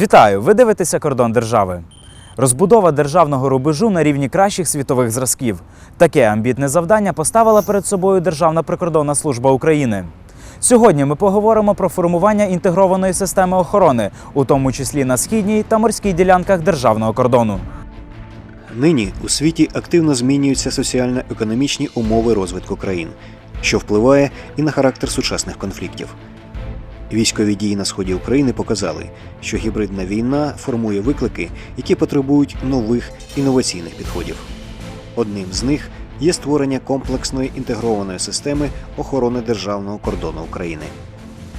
Вітаю! Ви дивитеся кордон держави. Розбудова державного рубежу на рівні кращих світових зразків. Таке амбітне завдання поставила перед собою Державна прикордонна служба України. Сьогодні ми поговоримо про формування інтегрованої системи охорони, у тому числі на східній та морській ділянках державного кордону. Нині у світі активно змінюються соціально-економічні умови розвитку країн, що впливає і на характер сучасних конфліктів. Військові дії на сході України показали, що гібридна війна формує виклики, які потребують нових інноваційних підходів. Одним з них є створення комплексної інтегрованої системи охорони державного кордону України.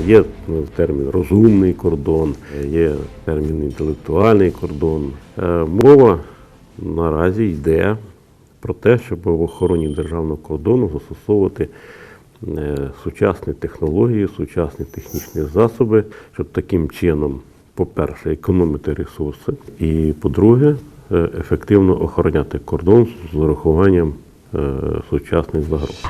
Є ну, термін розумний кордон, є термін інтелектуальний кордон. Е, Мова наразі йде про те, щоб в охороні державного кордону застосовувати сучасні технології, сучасні технічні засоби, щоб таким чином, по-перше, економити ресурси, і по-друге, е, ефективно охороняти кордон з урахуванням е, сучасних загроз.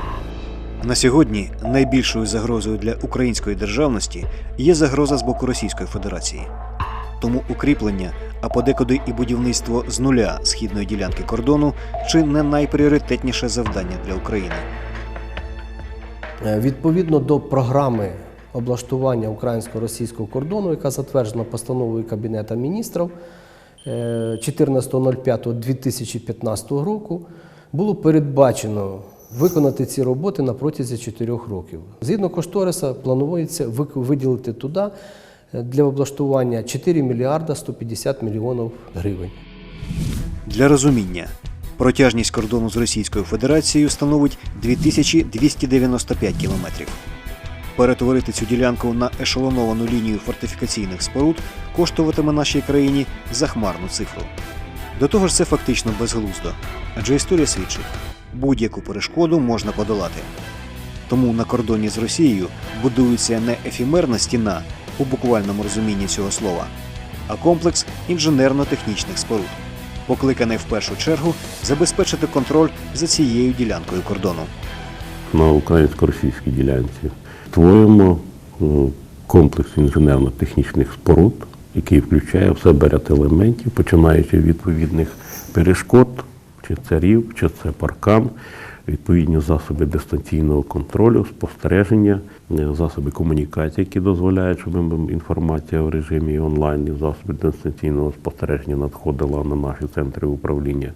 На сьогодні найбільшою загрозою для української державності є загроза з боку Російської Федерації. Тому укріплення, а подекуди і будівництво з нуля східної ділянки кордону чи не найпріоритетніше завдання для України. Е, Відповідно до програми облаштування українсько-російського кордону, яка затверджена постановою Кабінету міністрів е, 14.05.2015 року, було передбачено виконати ці роботи на протязі 4 років. Згідно кошториса, планується виділити туди е, для облаштування 4 мільярда 150 мільйонів гривень. Для розуміння, протяжність кордону з Російською Федерацією становить 2295 кілометрів. Перетворити цю ділянку на ешелоновану лінію фортифікаційних споруд коштуватиме нашій країні захмарну цифру. До того ж, це фактично безглуздо, адже історія свідчить, будь-яку перешкоду можна подолати. Тому на кордоні з Росією будується не ефімерна стіна у буквальному розумінні цього слова, а комплекс інженерно-технічних споруд, покликаний в першу чергу забезпечити контроль за цією ділянкою кордону. на українсько-російській ділянці. Створюємо е, комплекс інженерно-технічних споруд, який включає в себе ряд елементів, починаючи від відповідних перешкод, чи це рів, чи це паркан, відповідні засоби дистанційного контролю, спостереження, е, засоби комунікації, які дозволяють, щоб інформація в режимі онлайн і засоби дистанційного спостереження надходила на наші центри управління.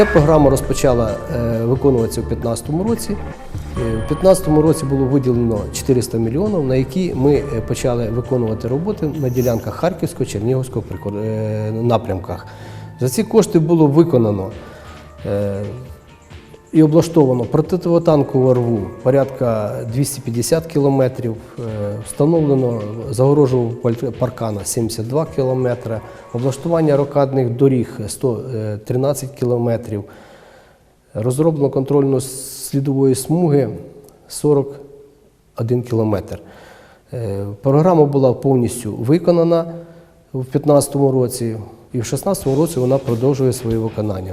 Ця програма розпочала е, виконуватися у 2015 році. Е, У 2015 році було виділено 400 мільйонів, на які ми е, почали виконувати роботи на ділянках Харківського, Чернігівського напрямках. За ці кошти було виконано і облаштовано протитанкову рву порядка 250 кілометрів, е, встановлено загорожував паркана 72 кілометри, облаштування рокадних доріг 113 кілометрів, розроблено контрольно-слідової смуги 41 кілометр. Е, Програма була повністю виконана у 2015 році, і в 2016 році вона продовжує своє виконання.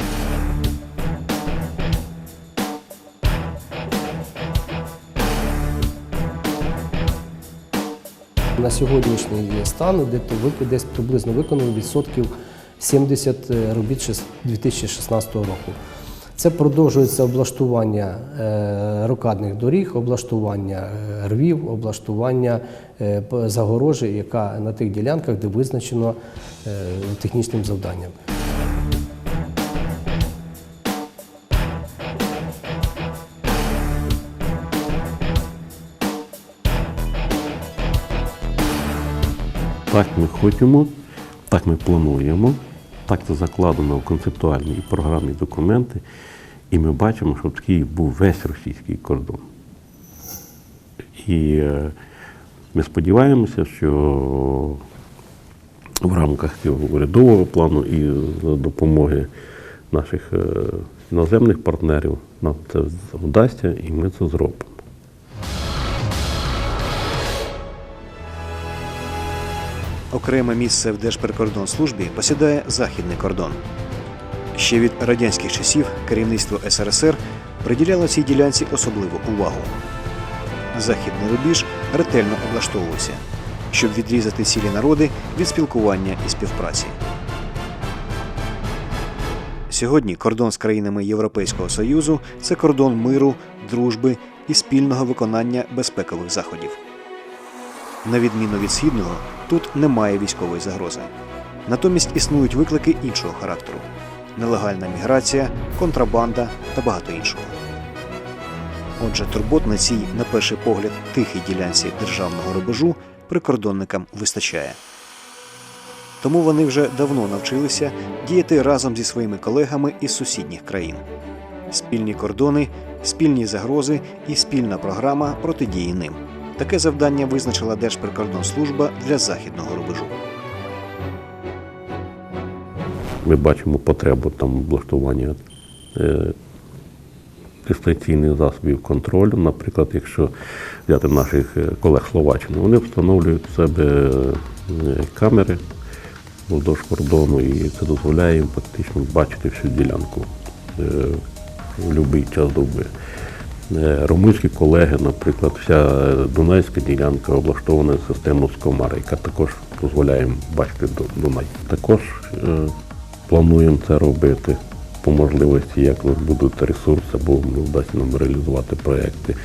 На сьогоднішній стан де то вик- десь приблизно виконано відсотків 70 робіт 2016 року. Це продовжується облаштування е, рокадних доріг, облаштування е, рвів, облаштування е, загорожі, яка на тих ділянках, де визначено е, технічним завданням. Так ми хочемо, так ми плануємо, так це закладено в концептуальні і програмні документи, і ми бачимо, що такий був весь російський кордон. І е, ми сподіваємося, що в рамках цього урядового плану і за допомоги наших е, іноземних партнерів нам це вдасться і ми це зробимо. Окреме місце в Держприкордонслужбі посідає західний кордон. Ще від радянських часів керівництво СРСР приділяло цій ділянці особливу увагу. Західний рубіж ретельно облаштовувався, щоб відрізати цілі народи від спілкування і співпраці. Сьогодні кордон з країнами Європейського Союзу це кордон миру, дружби і спільного виконання безпекових заходів. На відміну від східного, тут немає військової загрози. Натомість існують виклики іншого характеру: нелегальна міграція, контрабанда та багато іншого. Отже, турбот на цій, на перший погляд, тихій ділянці державного рубежу прикордонникам вистачає. Тому вони вже давно навчилися діяти разом зі своїми колегами із сусідніх країн. Спільні кордони, спільні загрози і спільна програма протидії ним. Таке завдання визначила Держприкордонслужба для західного рубежу. Ми бачимо потребу там облаштування е, дистанційних засобів контролю. Наприклад, якщо взяти наших е, колег Словаччини, вони встановлюють в себе е, камери вздовж кордону, і це дозволяє їм фактично бачити всю ділянку е, в будь-який час доби. Е, Румунські колеги, наприклад, вся Дунайська ділянка облаштована системою Скомара, яка також дозволяє бачити Дунай. Також е, плануємо це робити по можливості, як у нас будуть ресурси, ну, вдасться нам реалізувати проекти.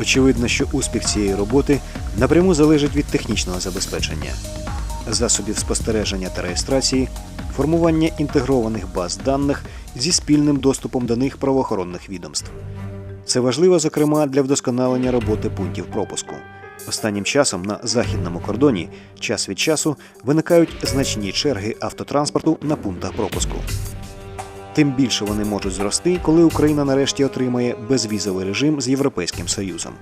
Очевидно, що успіх цієї роботи напряму залежить від технічного забезпечення, засобів спостереження та реєстрації, формування інтегрованих баз даних зі спільним доступом до них правоохоронних відомств. Це важливо, зокрема, для вдосконалення роботи пунктів пропуску. Останнім часом на західному кордоні час від часу виникають значні черги автотранспорту на пунктах пропуску. Тим більше вони можуть зрости, коли Україна нарешті отримає безвізовий режим з Європейським Союзом.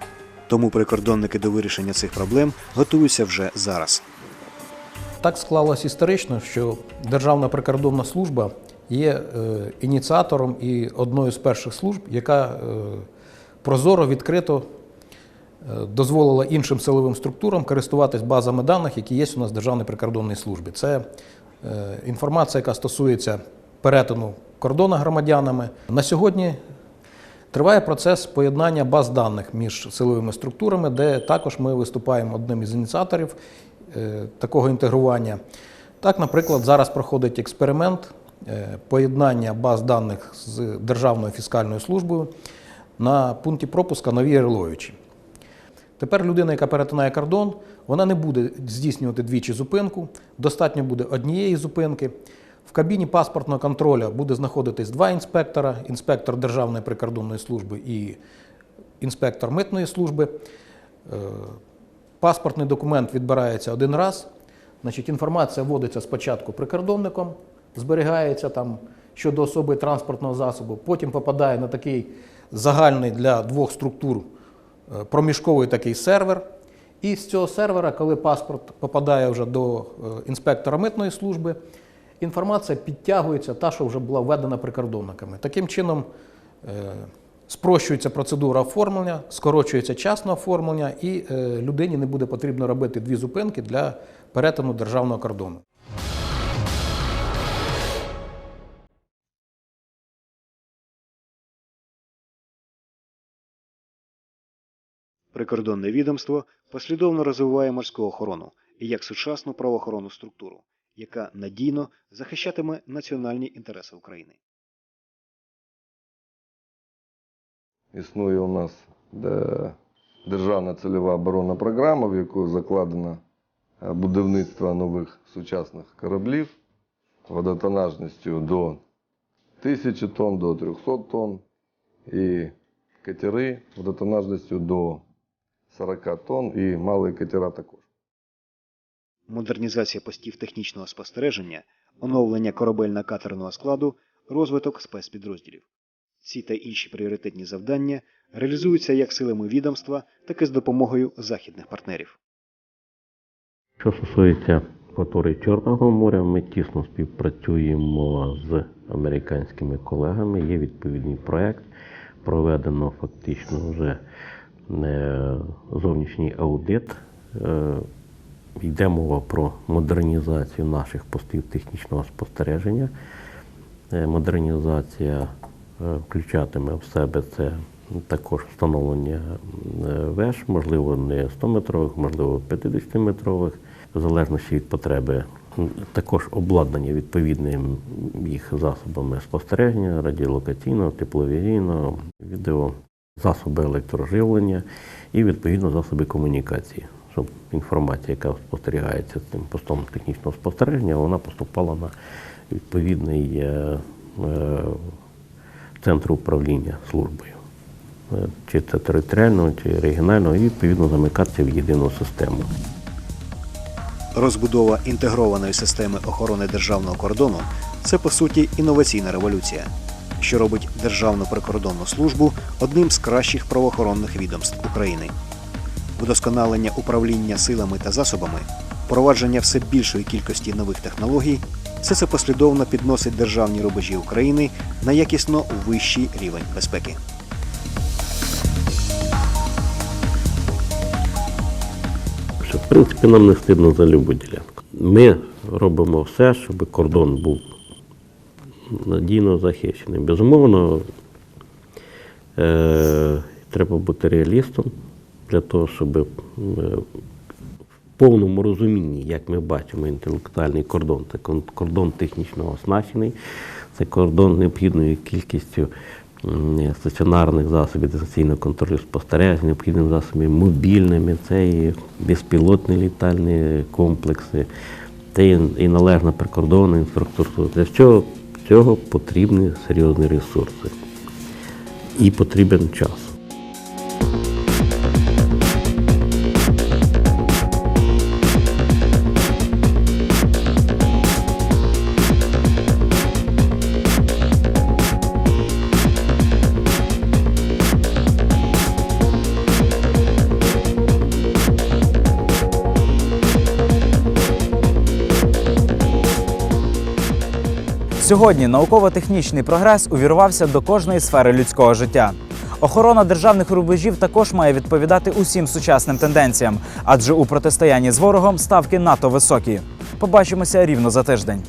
Тому прикордонники до вирішення цих проблем готуються вже зараз. Так склалось історично, що Державна прикордонна служба є е, ініціатором і одною з перших служб, яка е, прозоро, відкрито е, дозволила іншим силовим структурам користуватись базами даних, які є у нас в Державній прикордонній службі. Це інформація, яка стосується перетину кордону громадянами. На сьогодні Триває процес поєднання баз даних між силовими структурами, де також ми виступаємо одним із ініціаторів такого інтегрування. Так, наприклад, зараз проходить експеримент е, поєднання баз даних з Державною фіскальною службою на пункті пропуска Нові Ярловичі. Тепер людина, яка перетинає кордон, вона не буде здійснювати двічі зупинку, достатньо буде однієї зупинки. В кабіні паспортного контролю буде знаходитись два інспектора: інспектор Державної прикордонної служби і інспектор митної служби. Паспортний документ відбирається один раз. Значить, інформація вводиться спочатку прикордонником, зберігається там щодо особи транспортного засобу, потім попадає на такий загальний для двох структур е, проміжковий такий сервер. І з цього сервера, коли паспорт попадає вже до е, інспектора митної служби, інформація підтягується та, що вже була введена прикордонниками. Таким чином е, спрощується процедура оформлення, скорочується час на оформлення, і е, людині не буде потрібно робити дві зупинки для перетину державного кордону. Прикордонне відомство послідовно розвиває морську охорону як сучасну правоохоронну структуру, яка надійно захищатиме національні інтереси України. Існує у нас державна цільова оборонна програма, в яку закладено е, будівництво нових сучасних кораблів водотонажністю до 1000 тонн, до 300 тонн і катери водотонажністю до 40 тонн і малі катера також. Модернізація постів технічного спостереження, оновлення корабельно-катерного складу, розвиток спецпідрозділів. Ці та інші пріоритетні завдання реалізуються як силами відомства, так і з допомогою західних партнерів. Що стосується акваторії Чорного моря, ми тісно співпрацюємо з американськими колегами. Є відповідний проєкт. Проведено фактично вже е, зовнішній аудит е, йде мова про модернізацію наших постів технічного спостереження. Е, Модернізація включатиме в себе це також встановлення е, веж, можливо, не 100-метрових, можливо, 50-метрових, в залежності від потреби. Також обладнання відповідним їх засобами спостереження, радіолокаційного, тепловізійного, відео, засоби електроживлення і відповідно засоби комунікації, щоб інформація, яка спостерігається цим постом технічного спостереження, вона поступала на відповідний е, управління службою. Е, Чи це територіального, чи регіонального, і відповідно замикатися в єдину систему. Розбудова інтегрованої системи охорони державного кордону це по суті інноваційна революція, що робить Державну прикордонну службу одним з кращих правоохоронних відомств України. Вдосконалення управління силами та засобами, впровадження все більшої кількості нових технологій все це послідовно підносить державні рубежі України на якісно вищий рівень безпеки. В принципі, нам не стидно за любу ділянку. Ми робимо все, щоб кордон був надійно захищений. Безумовно, е, треба бути реалістом для того, щоб е, повному розумінні, як ми бачимо, інтелектуальний кордон це кордон технічно оснащений, це кордон необхідною кількістю стаціонарних засобів дистанційного контролю спостереження, необхідними засобами мобільними, це і безпілотні літальні комплекси, це і належна прикордонна інфраструктура. Для цього, цього потрібні серйозні ресурси і потрібен час. Сьогодні науково-технічний прогрес увірвався до кожної сфери людського життя. Охорона державних рубежів також має відповідати усім сучасним тенденціям, адже у протистоянні з ворогом ставки НАТО високі. Побачимося рівно за тиждень.